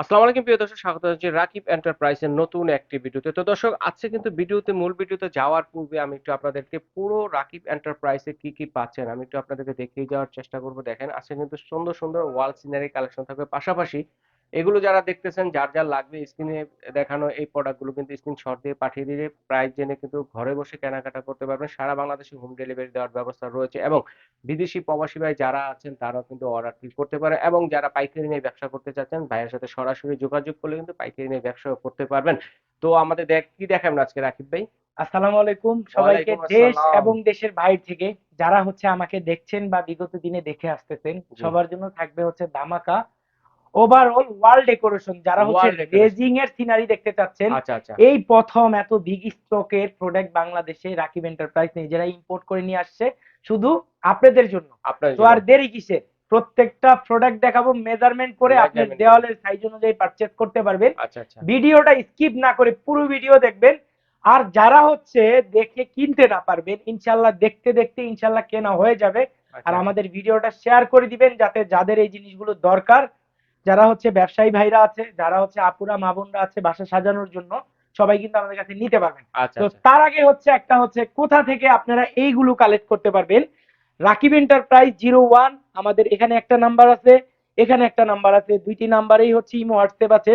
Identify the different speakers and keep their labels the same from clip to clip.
Speaker 1: আসসালামু আলাইকুম, প্রিয় দর্শক, স্বাগত জানাচ্ছি রাকিব এন্টারপ্রাইজের নতুন একটি ভিডিওতে। তো দর্শক, আজকে কিন্তু ভিডিওতে, মূল ভিডিওতে যাওয়ার পূর্বে আমি একটু আপনাদেরকে পুরো রাকিব এন্টারপ্রাইজে কি কি পাচ্ছেন, আমি একটু আপনাদেরকে দেখিয়ে যাওয়ার চেষ্টা করব। দেখেন, আজকে কিন্তু সুন্দর সুন্দর ওয়াল সিনারি কালেকশন থাকবে। পাশাপাশি এগুলো যারা দেখতেছেন যার যার লাগবে স্ক্রিনে দেখানো এই প্রোডাক্টগুলো কিন্তু স্ক্রিনশট দিয়ে পাঠিয়ে দিয়ে প্রাইস জেনে কিন্তু ঘরে বসে কেনাকাটা করতে পারবেন। সারা বাংলাদেশে হোম ডেলিভারি দেওয়ার ব্যবস্থা রয়েছে এবং বিদেশি প্রবাসী ভাই যারা আছেন তারাও কিন্তু অর্ডার করতে পারে এবং যারা পাইকারি নিয়ে ব্যবসা করতে চাচ্ছেন ভাইয়ের সাথে সরাসরি যোগাযোগ করলে কিন্তু পাইকারি নিয়ে ব্যবসা করতে পারবেন। তো আমাদের দেখ কি দেখাবেন আজকে রাকিব ভাই?
Speaker 2: আসসালামু আলাইকুম সবাইকে। দেশ এবং দেশের বাইরে থেকে যারা হচ্ছে আমাকে দেখছেন বা বিগত দিনে দেখে আসতেছেন সবার জন্য থাকবে হচ্ছে ধামাকা। ওভারঅল ওয়াল ডেকোরেশন যারা হচ্ছে রেজিং এর সিনারি দেখতে চাচ্ছেন
Speaker 1: আচ্ছা আচ্ছা।
Speaker 2: এই প্রথম এত বিগ স্টকের প্রোডাক্ট বাংলাদেশে রাকিব এন্টারপ্রাইজ নিজেরা ইম্পোর্ট করে নিয়ে আসছে শুধু আপনাদের জন্য। তো আর দেরি কিসে? প্রত্যেকটা প্রোডাক্ট দেখাবো মেজারমেন্ট করে আপনি দেওয়ালের সাইজ অনুযায়ী পারচেজ করতে পারবেন।
Speaker 1: আচ্ছা
Speaker 2: ভিডিওটা স্কিপ না করে পুরো ভিডিও দেখবেন। আর যারা হচ্ছে দেখে কিনতে না পারবেন ইনশাল্লাহ দেখতে দেখতে ইনশাল্লাহ কেনা হয়ে যাবে। আর। আমাদের ভিডিওটা শেয়ার করে দিবেন যাতে যাদের এই জিনিসগুলো দরকার যারা হচ্ছে ব্যবসায়ী ভাইরা আছে যারা হচ্ছে আপুরা মা বোনরা আছে বাসা সাজানোর জন্য সবাই কিন্তু আমাদের কাছে নিতে পারবেন।
Speaker 1: আচ্ছা
Speaker 2: তো
Speaker 1: আচ্ছা।
Speaker 2: তার আগে হচ্ছে একটা হচ্ছে কোথা থেকে আপনারা এইগুলো কালেক্ট করতে পারবেন? রাকিব এন্টারপ্রাইজ জিরো ওয়ান আমাদের এখানে একটা নাম্বার আছে এখানে একটা নাম্বার আছে দুইটি নাম্বারেই হচ্ছে ইমো হোয়াটসঅ্যাপ আছে।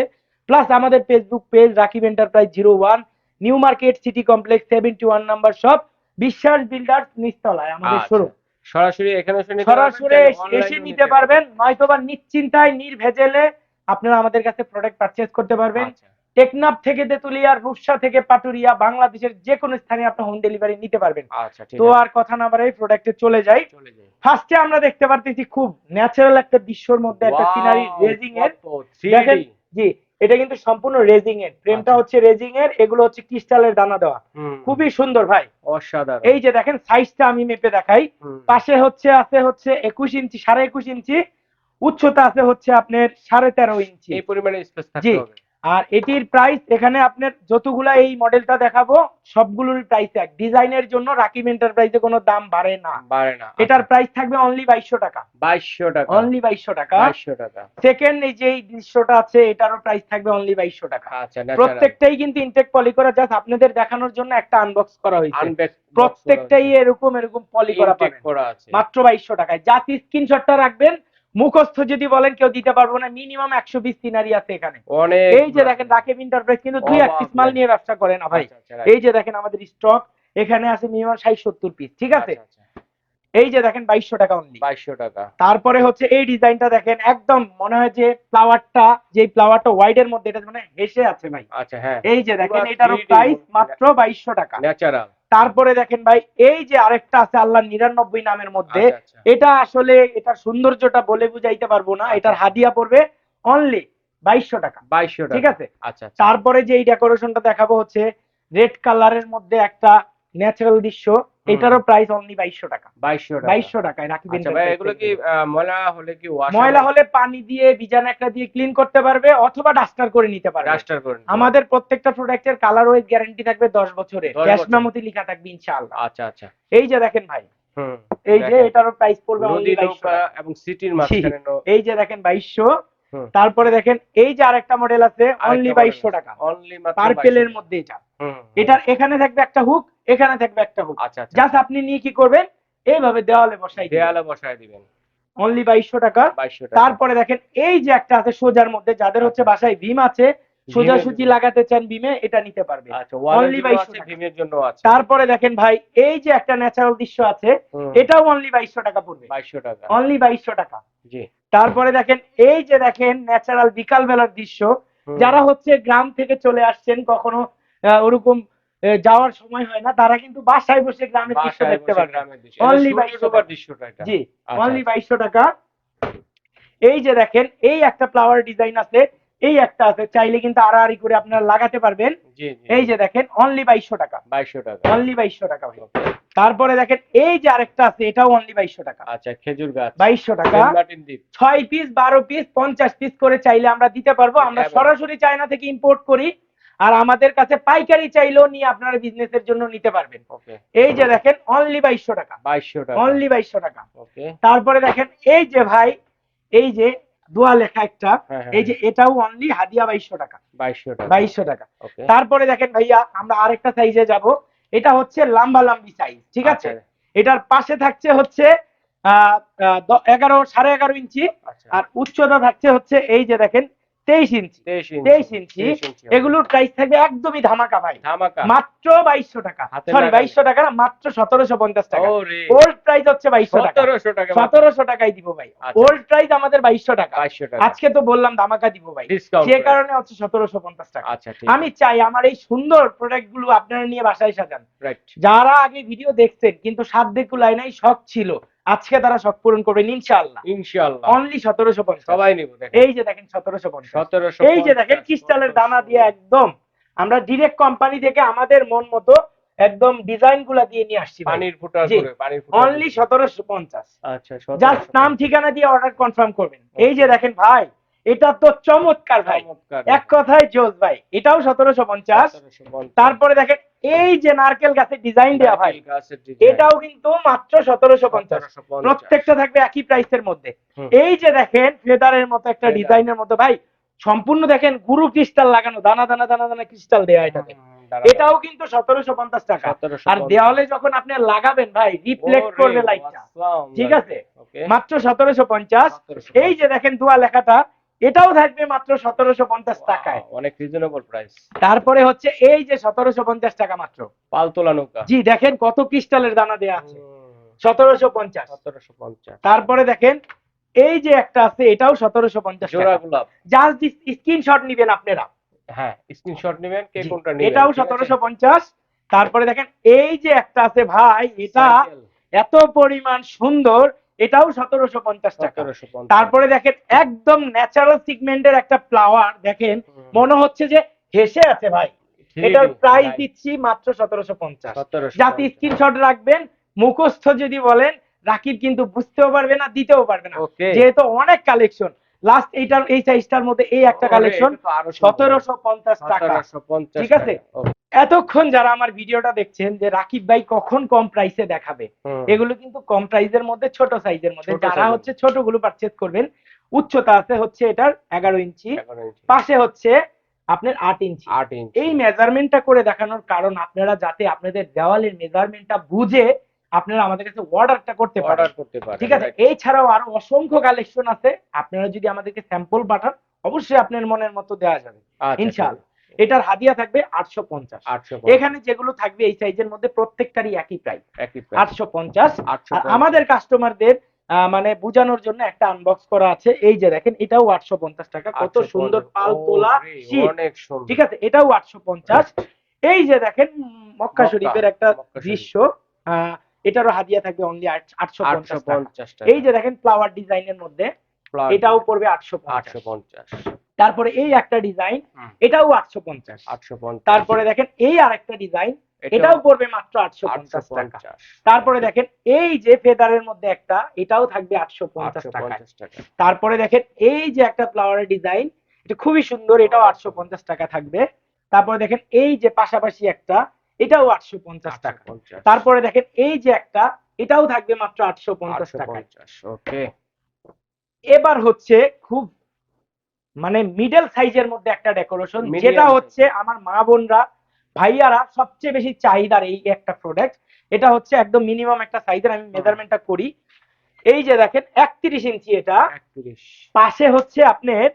Speaker 2: প্লাস আমাদের Facebook page Rakib enterprise zero one new market city complex seventy one number shop Biswas builders নিচতলায় আমাদের
Speaker 1: আচ্ছা।
Speaker 2: শোরুম
Speaker 1: সরাসরি এখানে
Speaker 2: সরাসরি এসে নিতে পারবেন? নয়তোবা নিশ্চিন্তায় নির্ভেজালে আপনারা আমাদের কাছে প্রোডাক্ট পারচেজ করতে পারবেন।
Speaker 1: আচ্ছা।
Speaker 2: টেকনাফ থেকে তেতুলিয়া রূপসা থেকে পাটুরিয়া বাংলাদেশের যে কোনো স্থানে আপনি হোম ডেলিভারি নিতে পারবেন।
Speaker 1: আচ্ছা
Speaker 2: তো আর কথা না বাড়াই প্রোডাক্টে চলে যাই।
Speaker 1: চলে যাই।
Speaker 2: ফার্স্টে আমরা দেখতে পারতেছি খুব ন্যাচারাল একটা দৃশ্যর মধ্যে একটা সিনারি রেজিং এর। জি এটা কিন্তু সম্পূর্ণ রেজিং এর। ফ্রেমটা
Speaker 1: আচ্ছা।
Speaker 2: হচ্ছে রেজিং এর এগুলো হচ্ছে ক্রিস্টালের দানা দেওয়া। খুবই সুন্দর ভাই।
Speaker 1: অসাধারণ।
Speaker 2: এই যে দেখেন সাইজটা আমি মেপে দেখাই। পাশে হচ্ছে আছে হচ্ছে একুশ ইঞ্চি সাড়ে একুশ ইঞ্চি। উচ্চতা আছে হচ্ছে আপনার সাড়ে তেরো ইঞ্চি।
Speaker 1: এই পরিমাণে স্পেস থাকতে হবে।
Speaker 2: আর এটির প্রাইস এখানে আপনার যতগুলা এই মডেলটা দেখাবো সবগুলোর প্রাইস এক। ডিজাইনের জন্য রাকিব এন্টারপ্রাইজে কোনো দাম বাড়ে না।
Speaker 1: বাড়ে না।
Speaker 2: এটার প্রাইস থাকবে অনলি বাইশশো টাকা।
Speaker 1: বাইশশো টাকা।
Speaker 2: অনলি বাইশশো টাকা।
Speaker 1: বাইশশো টাকা।
Speaker 2: সেকেন্ড এই যে এই দৃশ্যটা আছে এটারও প্রাইস থাকবে অনলি বাইশশো টাকা।
Speaker 1: আচ্ছা
Speaker 2: প্রত্যেকটাই কিন্তু ইনটেক পলি করা জাস্ট আপনাদের দেখানোর জন্য একটা আনবক্স করা হয়েছে। প্রত্যেকটাই এরকম এরকম পলি করা পাবেন। মাত্র বাইশশো টাকায়। জাতি স্ক্রিনশটটা রাখবেন মুখস্থ যদি বলেন কেউ দিতে পারব না মিনিমাম একশো বিশ সিনারি আছে এখানে। এই যে দেখেন রাকেব এন্টারপ্রাইজ কিন্তু দুই এক পিস মাল নিয়ে ব্যবসা করে না ভাই।
Speaker 1: আচ্ছা, আচ্ছা।
Speaker 2: এই যে দেখেন আমাদের স্টক এখানে আছে মিনিমাম ষাট সত্তর পিস ঠিক আছে?
Speaker 1: আচ্ছা।
Speaker 2: এই যে দেখেন বাইশশো টাকা অনলি
Speaker 1: বাইশশো টাকা।
Speaker 2: তারপরে হচ্ছে এই ডিজাইনটা দেখেন একদম মনে হয় যে ফ্লাওয়ারটা যে ফ্লাওয়ারটা হোয়াইট এর মধ্যে এটা মানে হেসে আছে ভাই।
Speaker 1: আচ্ছা হ্যাঁ।
Speaker 2: এই যে দেখেন
Speaker 1: 3D
Speaker 2: প্রাইস মাত্র বাইশশো টাকা।
Speaker 1: ন্যাচারাল
Speaker 2: তারপরে দেখেন ভাই এই যে আরেকটা আছে আল্লাহ নিরানব্বই নামের মধ্যে
Speaker 1: আচ্ছা
Speaker 2: এটা আসলে এটার সৌন্দর্যটা বলে বুঝাইতে পারব না এটার
Speaker 1: আচ্ছা।
Speaker 2: হাদিয়া পড়বে অনলি বাইশশো টাকা।
Speaker 1: বাইশশো
Speaker 2: ঠিক আছে?
Speaker 1: আচ্ছা আচ্ছা।
Speaker 2: তারপরে যে এই ডেকোরেশনটা দেখাবো হচ্ছে রেড কালারের মধ্যে একটা ন্যাচারাল দৃশ্য এটারও প্রাইস অনলি বাইশশো টাকা।
Speaker 1: বাইশশো
Speaker 2: বাইশশো টাকায় রাখি
Speaker 1: আচ্ছা এগুলো কি ময়লা হলে কি
Speaker 2: ময়লা হলে পানি দিয়ে বিজান একটা দিয়ে ক্লিন করতে পারবে অথবা ডাস্টার করে নিতে পারবে।
Speaker 1: ডাস্টার করে
Speaker 2: আমাদের প্রত্যেকটা প্রোডাক্টের কালার ওয়াইজ গ্যারান্টি থাকবে দশ বছরের।
Speaker 1: 10
Speaker 2: ক্যাশ মেমোতে লেখা থাকবে ইনশাআল্লাহ।
Speaker 1: আচ্ছা আচ্ছা।
Speaker 2: এই যে দেখেন ভাই এই যে এটারও প্রাইস পড়বে অনলি
Speaker 1: এবং সিটির মাঝখানে
Speaker 2: এই যে দেখেন বাইশশো। তারপরে দেখেন এই যে আরেকটা মডেল আছে অনলি বাইশশো টাকা।
Speaker 1: অনলি
Speaker 2: পার্পেলের মধ্যে এটা। এটার এখানে থাকবে একটা হুক এখানে থাকবে একটা হুক।
Speaker 1: আচ্ছা আচ্ছা।
Speaker 2: জাস্ট আপনি নিয়ে কি করবেন? এইভাবে দেওয়ালে বসাই
Speaker 1: দেয়ালে বসায় দিবেন।
Speaker 2: অনলি বাইশশো টাকা।
Speaker 1: বাইশশো টাকা।
Speaker 2: তারপরে দেখেন এই যে একটা আছে সোজার মধ্যে যাদের হচ্ছে বাসায় ভীম আছে সোজা সুজি লাগাতে চান ভীমে এটা নিতে পারবে।
Speaker 1: আচ্ছা জন্য
Speaker 2: 2200 টাকা।
Speaker 1: ভীমের জন্য আছে।
Speaker 2: তারপরে দেখেন ভাই এই যে একটা ন্যাচারাল দৃশ্য আছে এটাও অনলি বাইশশো টাকা পড়বে।
Speaker 1: বাইশশো টাকা।
Speaker 2: অনলি বাইশশো টাকা।
Speaker 1: জি।
Speaker 2: তারপরে দেখেন এই যে দেখেন ন্যাচারাল বিকাল বেলার দৃশ্য যারা হচ্ছে গ্রাম থেকে চলে আসছেন কখনো ওরকম যাওয়ার সময় হয় না তারা কিন্তু বাসায় বসে গ্রামের দৃশ্য দেখতে পারবে।
Speaker 1: সূর্য
Speaker 2: 2200
Speaker 1: ডোবার
Speaker 2: টাকা। জি
Speaker 1: আচ্ছা,
Speaker 2: অনলি
Speaker 1: আচ্ছা।
Speaker 2: বাইশশো টাকা। এই যে দেখেন এই একটা ফ্লাওয়ার ডিজাইন আছে এই একটা আছে চাইলে কিন্তু আড়াআড়ি করে আপনারা লাগাতে পারবেন। এই যে দেখেন অনলি বাইশশো টাকা।
Speaker 1: বাইশশো টাকা।
Speaker 2: অনলি বাইশশো টাকা তারপরে দেখেন এই যে আরেকটা আছে এটাও অনলি বাইশশো টাকা।
Speaker 1: আচ্ছা খেজুর গাছ।
Speaker 2: বাইশশো টাকা। ছয় পিস বারো পিস পঞ্চাশ পিস করে চাইলে আমরা দিতে পারব। আমরা
Speaker 1: হ্যাঁ,
Speaker 2: সরাসরি চায়না থেকে ইম্পোর্ট করি। আর আমাদের কাছে পাইকারি চাইলেও নিয়ে আপনারা বিজনেসের জন্য নিতে পারবেন। এই যে দেখেন অনলি বাইশশো টাকা।
Speaker 1: বাইশশো টাকা।
Speaker 2: অনলি বাইশশো টাকা। তারপরে দেখেন এই যে ভাই এই যে দোয়া লেখা একটা
Speaker 1: হ্যাঁ হ্যাঁ
Speaker 2: এই যে এটাও অনলি হাদিয়া বাইশশো টাকা।
Speaker 1: বাইশশো টাকা।
Speaker 2: বাইশশো টাকা। তারপরে দেখেন ভাইয়া আমরা আরেকটা সাইজে যাব। এটা হচ্ছে লাম্বা লাম্বি সাইজ ঠিক আছে?
Speaker 1: আচ্ছা,
Speaker 2: এটার পাশে থাকছে হচ্ছে আহ, আহ, এগারো সাড়ে এগারো ইঞ্চি।
Speaker 1: আচ্ছা।
Speaker 2: আর উচ্চতা থাকছে হচ্ছে এই যে দেখেন তেইশ ইঞ্চি
Speaker 1: তেইশ ইঞ্চি।
Speaker 2: এগুলোর প্রাইস থাকবে একদমই ধামাকা ভাই।
Speaker 1: ধামাকা।
Speaker 2: মাত্র বাইশশো টাকা। সরি বাইশশো টাকা না মাত্র সতেরোশো পঞ্চাশ টাকা। ওল্ড প্রাইস হচ্ছে বাইশশো টাকা।
Speaker 1: সতেরোশো টাকা
Speaker 2: সতেরোশো টাকাই দিব ভাই।
Speaker 1: আচ্ছা।
Speaker 2: ওল্ড প্রাইস আমাদের বাইশশো টাকা। আজকে তো বললাম ধামাকা দিব ভাই। সে কারণে হচ্ছে সতেরোশো পঞ্চাশ টাকা।
Speaker 1: আচ্ছা ঠিক
Speaker 2: আমি চাই আমার এই সুন্দর প্রোডাক্টগুলো আপনারা নিয়ে বাসায় সাজান।
Speaker 1: রাইট
Speaker 2: যারা আগে ভিডিও দেখছেন কিন্তু সাধ্যে কুলায় নাই শখ ছিল। আজকে তারা শখ পূরণ করবেন ইনশাআল্লাহ।
Speaker 1: ইনশাআল্লাহ।
Speaker 2: অনলি সতেরোশো পঞ্চাশ।
Speaker 1: সবাই নিব
Speaker 2: এই যে দেখেন সতেরোশো পঞ্চাশ।
Speaker 1: সতেরোশো
Speaker 2: এই যে দেখেন ক্রিস্টালের দানা দিয়ে একদম আমরা ডিরেক্ট কোম্পানি থেকে আমাদের মন মতো একদম ডিজাইনগুলা দিয়ে নিয়ে আসছি
Speaker 1: পানির ফুটার করে পানির ফুটার
Speaker 2: অনলি সতেরোশো পঞ্চাশ।
Speaker 1: আচ্ছা
Speaker 2: জাস্ট নাম ঠিকানা দিয়ে অর্ডার কনফার্ম করবেন। এই যে দেখেন ভাই এটা তো চমৎকার ভাই। এক কথায় জোস ভাই। এটাও সতেরোশো পঞ্চাশ। তারপরে দেখেন এই যে নারকেল গাছের ডিজাইন দেওয়া ভাই। এটাও কিন্তু মাত্র সতেরোশো পঞ্চাশ। প্রত্যেকটা থাকবে একই প্রাইসের মধ্যে। এই যে দেখেন ফেদারের মতো একটা ডিজাইনের মতো ভাই সম্পূর্ণ দেখেন গুরু ক্রিস্টাল লাগানো দানা দানা দানা দানা ক্রিস্টাল দেওয়া এটাতে। এটাও কিন্তু সতেরোশো পঞ্চাশ টাকা। আর দেওয়ালে যখন আপনি লাগাবেন ভাই রিফ্লেক্ট করবে লাইটটা ঠিক আছে? মাত্র সতেরোশো পঞ্চাশ। এই যে দেখেন দোয়া লেখাটা এটাও থাকবে মাত্র সতেরোশো পঞ্চাশ টাকায়।
Speaker 1: অনেক রিজনেবল প্রাইস
Speaker 2: তারপরে হচ্ছে এই যে সতেরোশো পঞ্চাশ টাকা মাত্র।
Speaker 1: পালতোলা নৌকা।
Speaker 2: জি দেখেন কত ক্রিস্টালের দানা দেওয়া আছে। সতেরোশো পঞ্চাশ।
Speaker 1: সতেরোশো পঞ্চাশ।
Speaker 2: তারপরে দেখেন এই যে একটা আছে এটাও সতেরোশো পঞ্চাশ
Speaker 1: জোড়া গোলাপ।
Speaker 2: জাস্ট স্ক্রিনশট নিবেন আপনারা।
Speaker 1: হ্যাঁ স্ক্রিনশট নেবেন কে কোনটা নেবেন।
Speaker 2: এটাও সতেরোশো পঞ্চাশ। তারপরে দেখেন এই যে একটা আছে ভাই এটা এত পরিমাণ সুন্দর। এটাও সতেরোশো পঞ্চাশ টাকা। তারপরে দেখেন একদম ন্যাচারাল সিগমেন্টের একটা ফ্লাওয়ার দেখেন মনে হচ্ছে যে হেসে আছে ভাই। এটার প্রাইস দিচ্ছি মাত্র সতেরোশো পঞ্চাশ।
Speaker 1: 1750
Speaker 2: যাতে স্ক্রিনশট রাখবেন মুখস্থ যদি বলেন রাকিব কিন্তু বুঝতেও পারবে না দিতেও পারবে না। যেহেতু অনেক কালেকশন লাস্ট এইটার এই সাইজটার মধ্যে এই একটা কালেকশন সতেরোশো পঞ্চাশ টাকা। ঠিক আছে? এতক্ষণ যারা আমার ভিডিওটা দেখছেন যে রাকিব ভাই কখন কম প্রাইসে দেখাবে এগুলো কিন্তু কম প্রাইসের মধ্যে ছোট সাইজের মধ্যে। যারা হচ্ছে ছোটগুলো পারচেজ করবেন উচ্চতা আছে হচ্ছে এটার এগারো ইঞ্চি। পাশে হচ্ছে আপনার আট ইঞ্চি।
Speaker 1: আট ইঞ্চ।
Speaker 2: এই মেজারমেন্টটা করে দেখানোর কারণ আপনারা যাতে আপনাদের দেওয়ালের মেজারমেন্টটা বুঝে আপনারা আমাদের কাছে অর্ডারটা করতে পারেন।
Speaker 1: অর্ডার করতে পারেন
Speaker 2: ঠিক আছে? এই ছাড়াও আরও অসংখ্য কালেকশন আছে। আপনারা যদি আমাদেরকে স্যাম্পল পাঠান অবশ্যই আপনার মনের মতো দেওয়া যাবে।
Speaker 1: আচ্ছা,
Speaker 2: ইনশাআল্লাহ। এটার হাদিয়া থাকবে আটশো পঞ্চাশ। এখানে যেগুলো থাকবে এই সাইজের মধ্যে প্রত্যেকটারই একই প্রাইস আটশো পঞ্চাশ। আমাদের কাস্টমারদের মানে বুঝানোর জন্য একটা আনবক্স করা আছে। এই যে দেখেন এটাও আটশো পঞ্চাশ টাকা। কত সুন্দর পাল তোলা ঠিক আছে এটাও আটশো পঞ্চাশ। এই যে দেখেন মক্কা শরীফের একটা দৃশ্য। আহ, এটারও হাদিয়া থাকবে অনলি আটশো
Speaker 1: আটশো
Speaker 2: পঞ্চাশ এই যে দেখেন ফ্লাওয়ার ডিজাইনের মধ্যে এটাও পড়বে আটশো
Speaker 1: আটশো পঞ্চাশ।
Speaker 2: তারপরে এই একটা ডিজাইন এটাও আটশো পঞ্চাশ।
Speaker 1: আটশো
Speaker 2: তারপরে দেখেন এই আরেকটা ডিজাইন এটাও পড়বে মাত্র আটশো পঞ্চাশ টাকা। তারপরে দেখেন এই যে ফেদারের মধ্যে একটা এটাও থাকবে আটশো পঞ্চাশ টাকা। তারপরে দেখেন এই যে একটা ফ্লাওয়ারের ডিজাইন এটা খুবই সুন্দর এটাও আটশো পঞ্চাশ টাকা থাকবে। তারপরে দেখেন এই যে পাশাপাশি একটা এটাও আটশো পঞ্চাশ টাকা। তারপরে দেখেন এই যে একটা এটাও থাকবে মাত্র আটশো পঞ্চাশ টাকা এবার হচ্ছে খুব মানে মিডল সাইজের মধ্যে একটা ডেকোরেশন যেটা হচ্ছে আমার মা বোনরা ভাইয়ারা সবচেয়ে বেশি চাহিদার এই একটা প্রোডাক্ট এটা হচ্ছে একদম মিনিমাম একটা সাইজের আমি মেজারমেন্টটা করি। এই যে দেখেন একত্রিশ ইঞ্চি এটা। পাশে হচ্ছে আপনার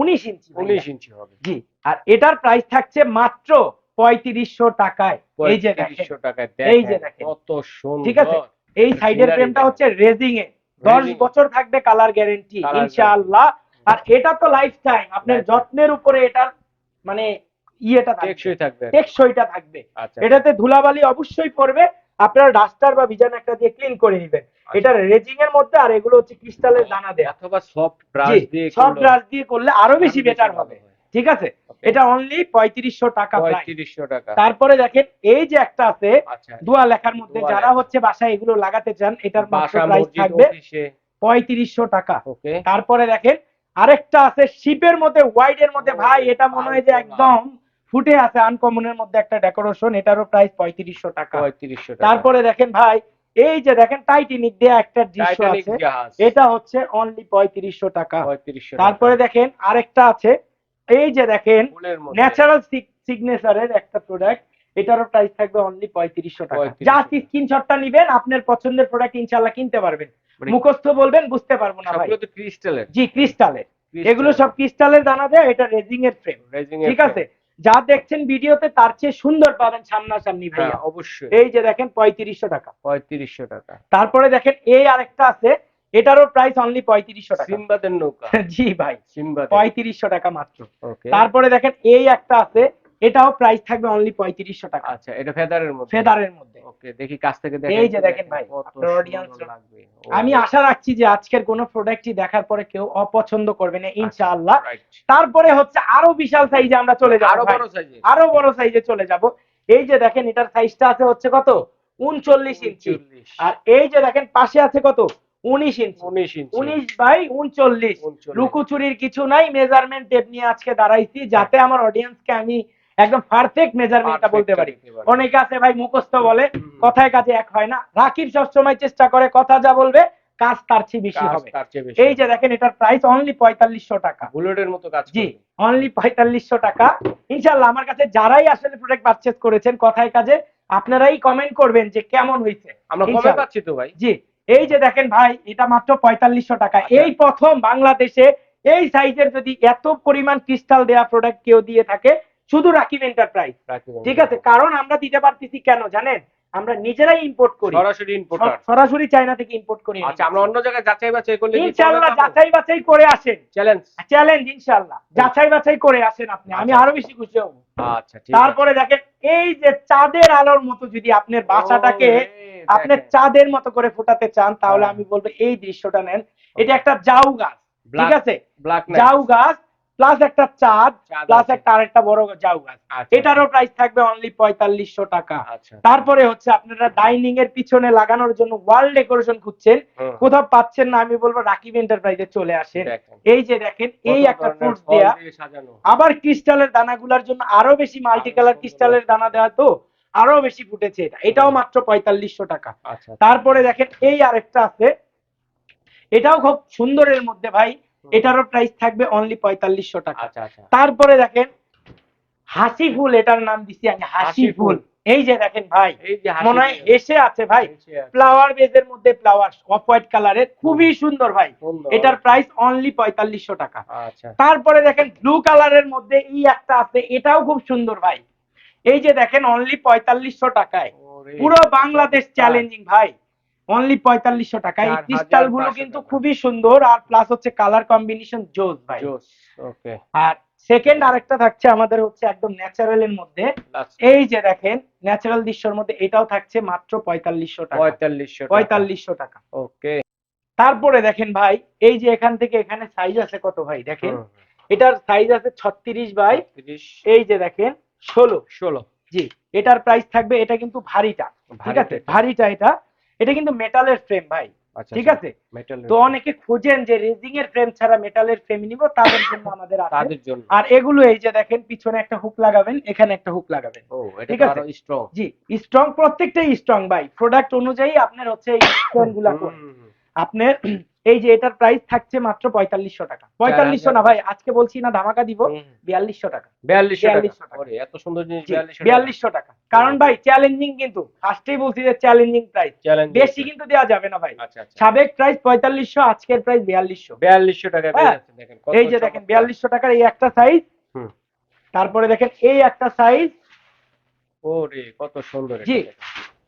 Speaker 2: উনিশ ইঞ্চি।
Speaker 1: উনিশ ইঞ্চি হবে।
Speaker 2: জি আর এটার প্রাইস থাকছে মাত্র পঁয়ত্রিশশো টাকায়। এই যে দেখেন।
Speaker 1: টাকায়
Speaker 2: এই যে
Speaker 1: দেখেন। কত সুন্দর।
Speaker 2: ঠিক আছে? এই সাইডের ফ্রেমটা হচ্ছে রেজিং এ দশ। বছর থাকবে কালার গ্যারেন্টি ইনশাআল্লাহ। আর এটা তো লাইফ টাইম আপনার যত্নের উপরে এটার মানে ইয়েটা
Speaker 1: টেকসই থাকবে।
Speaker 2: টেকসইটা থাকবে।
Speaker 1: আচ্ছা।
Speaker 2: এটাতে ধুলাবালি অবশ্যই পড়বে আপনারা ডাস্টার বা বিজান একটা দিয়ে ক্লিন করে নেবেন।
Speaker 1: আচ্ছা।
Speaker 2: এটা রেজিং এর মধ্যে আর এগুলো হচ্ছে ক্রিস্টালের দানা দেয়া।
Speaker 1: অথবা সফট ব্রাশ দিয়ে করলেও
Speaker 2: ব্রাশ দিয়ে করলে আরও বেশি বেটার হবে। ঠিক আছে? এটা অনলি পঁয়ত্রিশশো টাকা
Speaker 1: পঁয়ত্রিশশো টাকা।
Speaker 2: তারপরে দেখেন এই যে একটা আছে
Speaker 1: আচ্ছা।
Speaker 2: দোয়া লেখার মধ্যে যারা হচ্ছে বাসায় এগুলো লাগাতে চান এটার মাত্র প্রাইস থাকবে পঁয়ত্রিশশো টাকা।
Speaker 1: ওকে
Speaker 2: তারপরে দেখেন আরেকটা আছে শিপের মধ্যে হোয়াইট এর মধ্যে ভাই এটা মনে হয় যে একদম ফুটে আছে আনকমনের মধ্যে একটা ডেকোরেশন এটারও প্রাইস পঁয়ত্রিশশো টাকা।
Speaker 1: পঁয়ত্রিশশো
Speaker 2: তারপরে দেখেন ভাই এই যে দেখেন টাইটানিক দেয়া একটা দৃশ্য আছে। এটা হচ্ছে অনলি পঁয়ত্রিশশো টাকা।
Speaker 1: 3500
Speaker 2: তারপরে দেখেন আরেকটা আছে এই যে দেখেন ন্যাচারাল সিগনেচারের একটা প্রোডাক্ট এটারও প্রাইস থাকবে অনলি পঁয়ত্রিশশো টাকা।
Speaker 1: 3500
Speaker 2: যা স্ক্রিনশটটা নিবেন আপনার পছন্দের প্রোডাক্ট ইনশাল্লাহ কিনতে পারবেন।
Speaker 1: মানে
Speaker 2: মুখস্থ বলবেন বুঝতে পারব না ভাই।
Speaker 1: ক্রিস্টালের
Speaker 2: জি ক্রিস্টালের এগুলো সব ক্রিস্টালের দানা দেয় এটা রেজিং এর ফ্রেম ঠিক আছে? যা দেখছেন ভিডিওতে তার চেয়ে সুন্দর পাবেন সামনাসামনি
Speaker 1: হ্যাঁ
Speaker 2: ভাইয়া
Speaker 1: অবশ্যই।
Speaker 2: এই যে দেখেন পঁয়ত্রিশশো টাকা।
Speaker 1: 3500 টাকা।
Speaker 2: তারপরে দেখেন এই আরেকটা আছে এটারও প্রাইস অনলি পঁয়ত্রিশশো টাকা।
Speaker 1: সিম্বাদের নৌকা।
Speaker 2: জি ভাই
Speaker 1: সিম্বাদের।
Speaker 2: পঁয়ত্রিশশো টাকা মাত্র। তারপরে দেখেন এই একটা আছে এটাও প্রাইস থাকবে অনলি পঁয়ত্রিশশো টাকা।
Speaker 1: আচ্ছা এটা ফেদারের মধ্যে।
Speaker 2: ফেদারের মধ্যে।
Speaker 1: ওকে দেখি কাছ থেকে দেখেন
Speaker 2: এই যে দেখেন ভাই, audience
Speaker 1: লাগবে।
Speaker 2: আমি আশা রাখছি যে আজকের কোন প্রোডাক্টই দেখার পরে কেউ অপছন্দ করবে না ইনশাআল্লাহ। তারপরে হচ্ছে আরও বিশাল সাইজে আমরা চলে যাব আরও
Speaker 1: বড় সাইজে
Speaker 2: আরও বড় সাইজে চলে যাব। এই যে দেখেন এটার সাইজটা আছে হচ্ছে কত? উনচল্লিশ ইঞ্চি।
Speaker 1: 39
Speaker 2: আর এই যে দেখেন পাশে আছে কত? উনিশ ইঞ্চি।
Speaker 1: 19 ইঞ্চি।
Speaker 2: উনিশ বাই উনচল্লিশ।
Speaker 1: 39
Speaker 2: লুকোচুরির কিছু নাই মেজারমেন্ট টেপ নিয়ে আজকে দাঁড়াইছি যাতে আমার অডিয়েন্সকে আমি একদম পারফেক্ট মেজারমেন্টটা বলতে পারি। অনেকে আছে ভাই মুখস্থ বলে কথায় কাজে এক হয় না। রাকিব সবসময় চেষ্টা করে কথা যা বলবে কাজ তার চেয়ে বেশি হবে। এই যে দেখেন এটার প্রাইস অনলি পঁয়তাল্লিশশো টাকা।
Speaker 1: বুলেটের মতো কাজ
Speaker 2: জি অনলি পঁয়তাল্লিশশো টাকা। ইনশাল্লাহ আমার কাছে যারাই আসলে প্রোডাক্ট পারচেজ করেছেন কথায় কাজে আপনারাই কমেন্ট করবেন যে কেমন হয়েছে।
Speaker 1: আমরা কমে পাচ্ছি তো ভাই?
Speaker 2: জি এই যে দেখেন ভাই এটা মাত্র পঁয়তাল্লিশশো টাকা।
Speaker 1: আচ্ছা।
Speaker 2: এই প্রথম বাংলাদেশে এই সাইজের যদি এত পরিমাণ ক্রিস্টাল দেয়া প্রোডাক্ট কেউ দিয়ে থাকে শুধু রাকিব এন্টারপ্রাইজ ঠিক আছে কারণ আমরা দিতে পারতেছি কেন জানেন? আমরা নিজেরাই ইম্পোর্ট করি।
Speaker 1: সরাসরি ইম্পোর্টার
Speaker 2: সর- সরাসরি চায়না থেকে ইম্পোর্ট করি।
Speaker 1: আচ্ছা আমরা অন্য জায়গায় যাচাই বাছাই করলে
Speaker 2: ইনশাআল্লাহ যাচাই বাছাই করে আসেন।
Speaker 1: চ্যালেঞ্জ
Speaker 2: চ্যালেঞ্জ ইনশাআল্লাহ যাচাই বাছাই করে আসেন আপনি। আমি
Speaker 1: আচ্ছা।
Speaker 2: আরও বেশি খুশি হব।
Speaker 1: আচ্ছা ঠিক
Speaker 2: তারপরে দেখেন এই যে চাঁদের আলোর মতো যদি আপনার বাসাটাকে আপনি। চাঁদের মতো করে ফোটাতে চান তাহলে
Speaker 1: হ্যাঁ।
Speaker 2: আমি বলব এই দৃশ্যটা নেন। এটা একটা জাউ গাছ। ঠিক আছে?
Speaker 1: ব্ল্যাক
Speaker 2: জাউ গাছ প্লাস একটা চাঁদ প্লাস একটা আরেকটা বড় জাউ গাছ
Speaker 1: আচ্ছা,
Speaker 2: এটারও প্রাইস থাকবে অনলি পঁয়তাল্লিশশো টাকা।
Speaker 1: আচ্ছা।
Speaker 2: তারপরে হচ্ছে আপনারা ডাইনিং এর পিছনে লাগানোর জন্য ওয়াল ডেকোরেশন খুঁজছেন। কোথাও পাচ্ছেন না আমি বলব রাকিব এন্টারপ্রাইজে চলে আসেন। এই যে দেখেন এই একটা ফ্রুটস দেয়া। আবার ক্রিস্টালের দানাগুলোর জন্য আরও বেশি মাল্টি কালার ক্রিস্টালের দানা দেওয়া তো আরও বেশি ফুটেছে এটা। এটাও মাত্র পঁয়তাল্লিশশো টাকা।
Speaker 1: আচ্ছা।
Speaker 2: তারপরে দেখেন এই আরেকটা আছে। এটাও খুব সুন্দরের মধ্যে ভাই এটারও প্রাইস থাকবে অনলি পঁয়তাল্লিশশো টাকা।
Speaker 1: আচ্ছা আচ্ছা।
Speaker 2: তারপরে দেখেন হাসি ফুল এটার নাম দিছি আমি হাসি ফুল। এই যে দেখেন ভাই মনে হয় এসে আছে ভাই। ফ্লাওয়ার বেজের মধ্যে ফ্লাওয়ার অফ হোয়াইট কালারের খুবই সুন্দর ভাই। এটার প্রাইস অনলি পঁয়তাল্লিশশো টাকা।
Speaker 1: আচ্ছা।
Speaker 2: তারপরে দেখেন ব্লু কালারের মধ্যে এই একটা আছে এটাও খুব সুন্দর ভাই। এই যে দেখেন অনলি পঁয়তাল্লিশশো টাকায়। পুরো বাংলাদেশ চ্যালেঞ্জিং ভাই। অনলি পঁয়তাল্লিশশো টাকা। এই
Speaker 1: ক্রিস্টালগুলো
Speaker 2: কিন্তু খুবই সুন্দর আর প্লাস হচ্ছে কালার কম্বিনেশন জোস ভাই।
Speaker 1: ওকে
Speaker 2: আর সেকেন্ড আরেকটা থাকছে আমাদের হচ্ছে একদম ন্যাচারাল এর মধ্যে। এই যে দেখেন ন্যাচারাল দৃশ্যের মধ্যে এটাও থাকছে মাত্র পঁয়তাল্লিশশো টাকা।
Speaker 1: পঁয়তাল্লিশশো
Speaker 2: পঁয়তাল্লিশশো টাকা।
Speaker 1: ওকে
Speaker 2: তারপরে দেখেন ভাই এই যে এখান থেকে এখানে সাইজ আছে কত ভাই? দেখেন এটার সাইজ আছে ছত্রিশ বাই এই যে দেখেন ষোলো।
Speaker 1: ষোলো।
Speaker 2: জি এটার প্রাইস থাকবে এটা কিন্তু ভারীটা ঠিক আছে? ভারীটা এটা। এটা কিন্তু মেটালের ফ্রেম ভাই।
Speaker 1: আচ্ছা
Speaker 2: ঠিক আছে?
Speaker 1: মেটাল
Speaker 2: তো অনেকে খোঁজেন যে রেজিং এর ফ্রেম ছাড়া মেটালের ফ্রেম নিব তাদের জন্য আমাদের আছে।
Speaker 1: তাদের জন্য।
Speaker 2: আর এগুলো এই যে দেখেন পিছনে একটা হুক লাগাবেন এখানে একটা হুক লাগাবেন। ঠিক আছে।
Speaker 1: স্ট্রং
Speaker 2: জি স্ট্রং প্রত্যেকটাই স্ট্রং ভাই। প্রোডাক্ট অনুযায়ী আপনার হচ্ছে এই স্ট্রংগুলা। আপনার এই যে এটার প্রাইস থাকছে মাত্র পঁয়তাল্লিশশো টাকা। পঁয়তাল্লিশশো না ভাই আজকে বলছি না ধামাকা দিব বিয়াল্লিশশো টাকা।
Speaker 1: বিয়াল্লিশশো। এত সুন্দর জিনিস বিয়াল্লিশশো
Speaker 2: টাকা। কারণ ভাই চ্যালেঞ্জিং কিন্তু। ফার্স্টেই বলছি যে চ্যালেঞ্জিং প্রাইস বেশি কিন্তু দেওয়া যাবে না ভাই।
Speaker 1: আচ্ছা আচ্ছা।
Speaker 2: সাবেক প্রাইস পঁয়তাল্লিশশো আজকের প্রাইস বিয়াল্লিশশো।
Speaker 1: বিয়াল্লিশশো টাকা
Speaker 2: হ্যাঁ। এই যে দেখেন বিয়াল্লিশশো টাকার এই একটা সাইজ
Speaker 1: হুম।
Speaker 2: তারপরে দেখেন এই একটা সাইজ
Speaker 1: ওরে কত সুন্দর
Speaker 2: জি।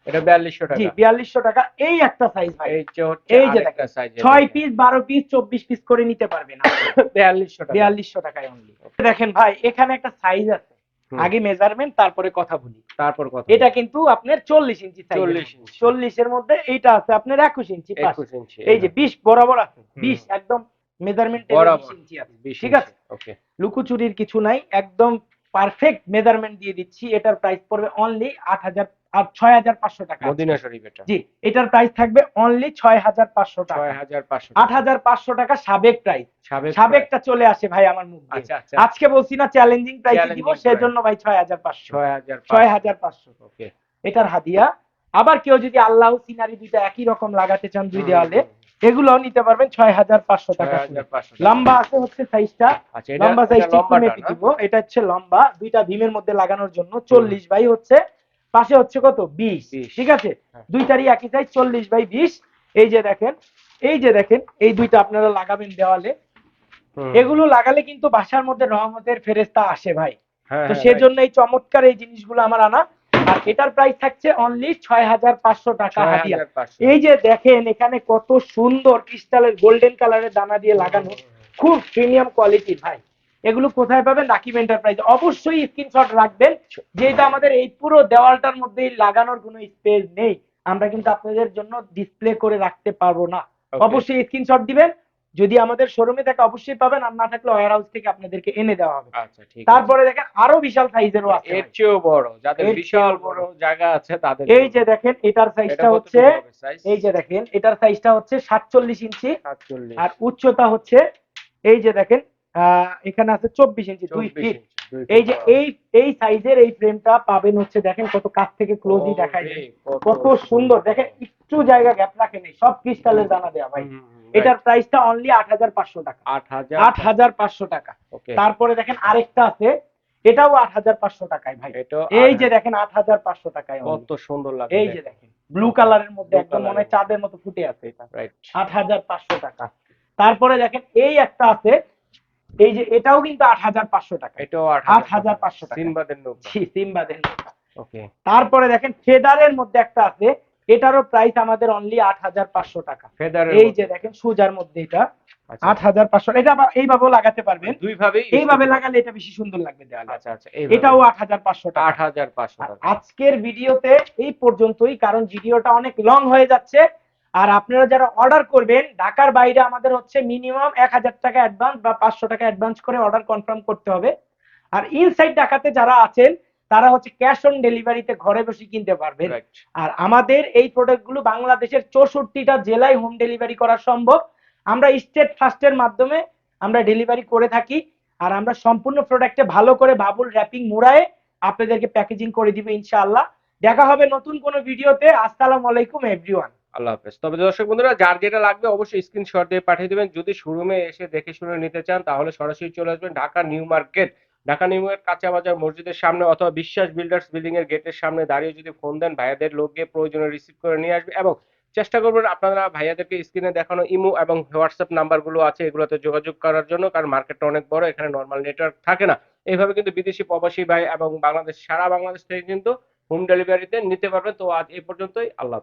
Speaker 1: এটা বিয়াল্লিশশো
Speaker 2: জি
Speaker 1: টাকা।
Speaker 2: বিয়াল্লিশশো টাকা। এই একটা সাইজ ভাই।
Speaker 1: এই যে
Speaker 2: এই যে
Speaker 1: আরেকটা
Speaker 2: দেখেন,
Speaker 1: size
Speaker 2: ছয় পিস বারো পিস চব্বিশ পিস করে নিতে পারবেন
Speaker 1: বিয়াল্লিশশো টাকা।
Speaker 2: বিয়াল্লিশশো টাকায় অনলি দেখেন ভাই এখানে একটা সাইজ আছে। আগে মেজারমেন্ট তারপরে কথা বলি।
Speaker 1: তারপর
Speaker 2: এটা কিন্তু আপনার চল্লিশ ইঞ্চি সাইজ
Speaker 1: 40 ইঞ্চি।
Speaker 2: চল্লিশের মধ্যে এইটা আছে আপনার একুশ ইঞ্চি পাশ।
Speaker 1: একুশ ইঞ্চি
Speaker 2: এই যে বিশ বরাবর আছে।
Speaker 1: হুম।
Speaker 2: বিশ একদম মেজারমেন্ট ঠিক আছে?
Speaker 1: ওকে
Speaker 2: লুকোচুরির কিছু নাই একদম পারফেক্ট মেজারমেন্ট দিয়ে দিচ্ছি এটার প্রাইস পড়বে অনলি আট হাজার আর ছয় হাজার পাঁচশো টাকা।
Speaker 1: মদিনা শরীফ এটা।
Speaker 2: জি এটার প্রাইস থাকবে অনলি ছয় হাজার পাঁচশো টাকা।
Speaker 1: ছয় হাজার পাঁচশো
Speaker 2: আট হাজার পাঁচশো টাকা সাবেক প্রাইস সাবেকটা চলে আসে ভাই আমার মুখ।
Speaker 1: আচ্ছা আচ্ছা।
Speaker 2: আজকে বলছি না চ্যালেঞ্জিং প্রাইসে দিব সেজন্য ভাই ছয় হাজার পাঁচশো।
Speaker 1: ছয় হাজার
Speaker 2: ছয় হাজার পাঁচশো।
Speaker 1: ওকে
Speaker 2: এটার হাদিয়া। আবার কেউ যদি আল্লাহ সিনারি দুইটা একই রকম লাগাতে চান দুই দেওয়ালে এগুলো নিতে পারবেন ছয় হাজার পাঁচশো টাকা লম্বা আছে হচ্ছে সাইজটা
Speaker 1: আচ্ছা
Speaker 2: লম্বা সাইজটা একটু মেপে দিব। এটা হচ্ছে লম্বা দুইটা ভীমের মধ্যে লাগানোর জন্য চল্লিশ বাই হচ্ছে পাশে হচ্ছে কত? বিশ। ঠিক আছে?
Speaker 1: হ্যাঁ।
Speaker 2: দুইটারই একই সাইজ চল্লিশ বাই বিশ। এই যে দেখেন এই যে দেখেন এই দুইটা আপনারা লাগাবেন দেওয়ালে। এগুলো লাগালে কিন্তু বাসার মধ্যে রহমতের ফেরেস্তা আসে ভাই।
Speaker 1: হ্যাঁ,
Speaker 2: তো
Speaker 1: হ্যাঁ,
Speaker 2: সেজন্য এই চমৎকার এই জিনিসগুলো আমার আনা। আর এটার প্রাইস থাকছে অনলি ছয় হাজার পাঁচশো টাকা
Speaker 1: 6500
Speaker 2: এই যে দেখেন এখানে কত সুন্দর ক্রিস্টালের গোল্ডেন কালারের দানা দিয়ে লাগানো। খুব প্রিমিয়াম কোয়ালিটির ভাই। এগুলো কোথায় পাবেন? রাকিব এন্টারপ্রাইজ অবশ্যই স্ক্রিনশট রাখবেন যেহেতু আমাদের এই পুরো দেওয়ালটার মধ্যে লাগানোর কোনো স্পেস নেই। আমরা কিন্তু আপনাদের জন্য ডিসপ্লে করে রাখতে পারব না. অবশ্যই স্ক্রিনশট দিবেন। যদি আমাদের শোরুমে থাকে অবশ্যই পাবেন। আর না থাকলে ওয়্যার হাউস থেকে আপনাদেরকে এনে দেওয়া হবে।
Speaker 1: আচ্ছা ঠিক
Speaker 2: তারপরে দেখেন আরও বিশাল সাইজেরও আছে
Speaker 1: এর চেয়েও বড় যাদের বিশাল বড়। জায়গা আছে তাদের
Speaker 2: এই যে দেখেন এটার সাইজটা হচ্ছে এই যে দেখেন এটার সাইজটা হচ্ছে সাতচল্লিশ ইঞ্চি।
Speaker 1: 47
Speaker 2: আর উচ্চতা হচ্ছে এই যে দেখেন আহ, এখানে আছে চব্বিশ ইঞ্চি দুই ফিট এই যে এই এই সাইজের এই ফ্রেমটা পাবেন হচ্ছে দেখেন কত কাছ থেকে ক্লোজই দেখায়। কত সুন্দর। দেখেন একটু জায়গা গ্যাপ রাখে নেই সব ক্রিস্টালের দানা দেওয়া ভাই। এটার প্রাইসটা অনলি আট হাজার পাঁচশো টাকা
Speaker 1: 8000
Speaker 2: আট হাজার পাঁচশো টাকা তারপরে দেখেন আরেকটা আছে এটাও আট হাজার পাঁচশো টাকায় ভাই এই যে দেখেন আট হাজার পাঁচশো টাকায়
Speaker 1: কত সুন্দর লাগে
Speaker 2: এই যে দেখেন ব্লু কালারের মধ্যে একদম মনে হয় চাঁদের মতো ফুটে আছে এটা আট হাজার পাঁচশো টাকা তারপরে দেখেন এই একটা আছে এই যে এটাও কিন্তু আট হাজার পাঁচশো টাকা
Speaker 1: এটাও
Speaker 2: 8500 টাকা।
Speaker 1: সিনবাদের নৌকা
Speaker 2: সিম্বাদের নৌকা।
Speaker 1: ওকে
Speaker 2: তারপরে দেখেন ফেদারের মধ্যে একটা আছে এটারও প্রাইস আমাদের অনলি আট হাজার পাঁচশো টাকা। এই যে দেখেন সুজার মধ্যে এটা।
Speaker 1: আচ্ছা।
Speaker 2: আট হাজার পাঁচশো এটা এইভাবেও লাগাতে পারবেন।
Speaker 1: দুই ভাবেই
Speaker 2: এইভাবে লাগালে এটা বেশি সুন্দর লাগবে দেওয়ালে।
Speaker 1: আচ্ছা আচ্ছা
Speaker 2: এটাও আট হাজার পাঁচশো টাকা।
Speaker 1: 8500
Speaker 2: আর
Speaker 1: টাকা।
Speaker 2: আজকের ভিডিওতে এই পর্যন্তই কারণ ভিডিওটা অনেক লং হয়ে যাচ্ছে। আর আপনারা যারা অর্ডার করবেন ঢাকার বাইরে আমাদের হচ্ছে মিনিমাম এক হাজার টাকা অ্যাডভান্স বা পাঁচশো টাকা অ্যাডভান্স করে অর্ডার কনফার্ম করতে হবে। আর ইনসাইড ঢাকাতে যারা আছেন তারা হচ্ছে ক্যাশ অন ডেলিভারিতে ঘরে বসে কিনতে
Speaker 1: পারবে।
Speaker 2: আর আমাদের এই প্রোডাক্টগুলো বাংলাদেশের চৌষট্টিটা জেলায় হোম ডেলিভারি করা সম্ভব। আমরা স্টেট ফাস্টের মাধ্যমে আমরা ডেলিভারি করে থাকি। আর আমরা সম্পূর্ণ প্রোডাক্টে ভালো করে বাবুল র্যাপিং মুড়ায়ে আপনাদেরকে প্যাকেজিং করে দিবে ইনশাআল্লাহ। দেখা হবে নতুন কোনো ভিডিওতে। আসসালামু আলাইকুম এভরিওয়ান
Speaker 1: আল্লাহ হাফেজ। তবে দর্শক বন্ধুরা যার যেটা লাগবে অবশ্যই স্ক্রিনশট দিয়ে পাঠিয়ে দিবেন। যদি শোরুমে এসে দেখে শুনে নিতে চান তাহলে সরাসরি চলে আসবেন Dhaka new market. Dhaka new market কাঁচা বাজার মসজিদের সামনে অথবা বিশ্বাস বিল্ডার্স বিল্ডিং এর গেটের সামনে দাঁড়িয়ে যদি ফোন দেন, ভাইয়াদের লোক গিয়ে প্রয়োজনে রিসিভ করে নিয়ে আসবে এবং চেষ্টা করবেন আপনারা ভাইয়াদেরকে স্ক্রিনে দেখানো ইমো এবং হোয়াটসঅ্যাপ নাম্বারগুলো আছে, এগুলোতে যোগাযোগ করার জন্য, কারণ মার্কেটটা অনেক বড়, এখানে নর্মাল নেটওয়ার্ক থাকে না এইভাবে কিন্তু বিদেশি প্রবাসী ভাই এবং বাংলাদেশ, সারা বাংলাদেশ থেকে কিন্তু হোম ডেলিভারিতে নিতে পারবেন তো আজ এই পর্যন্তই, আল্লাহ।